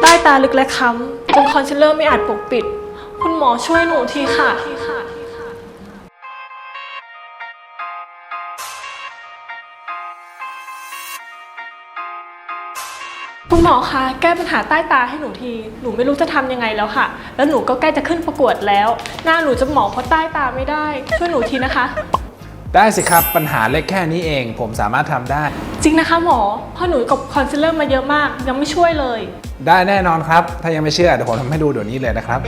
ใต้ตาลึกและค้ำจนคอนซีลเลอร์ไม่อาจปกปิด คุณหมอช่วยหนูทีค่ะคุณหมอคะแก้ปัญหาใต้ตาให้หนูที หนูไม่รู้จะทำยังไงแล้วค่ะ แล้วหนูก็ใกล้จะขึ้นประกวดแล้ว หน้าหนูจะหมองเพราะใต้ตาไม่ได้ ช่วยหนูทีนะคะ ได้สิครับปัญหาเล็กแค่นี้เอง ผมสามารถทำได้ จริงนะคะหมอเพราะหนูกับคอนซีลเลอร์มาเยอะมาก ยังไม่ช่วยเลย ได้แน่นอนครับ ถ้ายังไม่เชื่อเดี๋ยวผมทำให้ดูเดี๋ยวนี้เลยนะครับ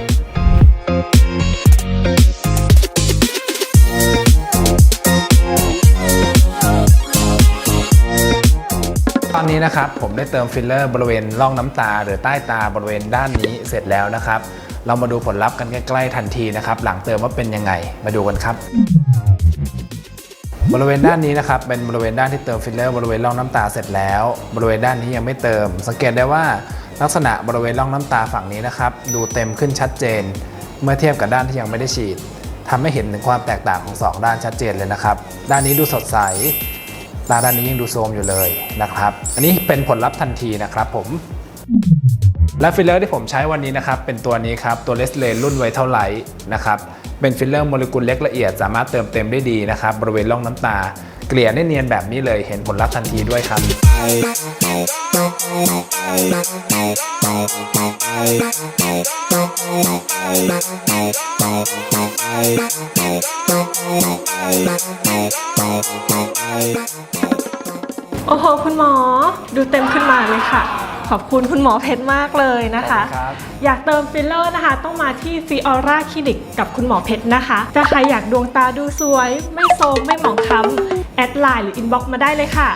ตอนนี้นะครับผมได้เติมฟิลเลอร์บริเวณร่องน้ำตา หรือใต้ตาบริเวณด้านนี้เสร็จแล้วนะครับ เรามาดูผลลัพธ์กันใกล้ๆทันทีนะครับ หลังเติมว่าเป็นยังไงมาดูกันครับ บริเวณด้านนี้นะครับเป็นบริเวณด้านที่เติมฟิลเลอร์บริเวณร่องน้ำตาเสร็จแล้ว บริเวณด้านนี้ยังไม่เติม สังเกตได้ว่า ลักษณะบริเวณร่องน้ำตาฝั่งนี้นะครับ ดูเต็มขึ้นชัดเจน เมื่อเทียบกับด้านที่ยังไม่ได้ฉีดทำให้เห็นถึงความแตกต่างของสองด้านชัดเจนเลยนะครับ ด้านนี้ดูสดใสตาด้านนี้ยังดูโทมอยู่เลยนะครับ อันนี้เป็นผลลัพธ์ทันทีนะครับผมและฟิลเลอร์ที่ผมใช้วันนี้นะครับ เป็นตัวนี้ครับ ตัวเลสเลนรุ่นไวเท่าไหร่นะครับ เป็นฟิลเลอร์โมเลกุลเล็กละเอียด สามารถเติมเต็มได้ดีนะครับ บริเวณร่องน้ำตา กลี่ยได้เนียนแบบนี้เลยเห็นผลลัพธ์ทันทีด้วยครับ โอ้โห คุณหมอดูเต็มขึ้นมาเลยค่ะ ขอบคุณคุณหมอเพชรมากเลยนะคะ ขอบคุณครับ อยากเติมฟิลเลอร์นะคะ ต้องมาที่ซีออร่าคลินิกกับคุณหมอเพชรนะคะ ถ้าใครอยากดวงตาดูสวย ไม่โทรมไม่หมองคล้ำ แอดไลน์หรืออินบ็อกซ์มาได้เลยค่ะ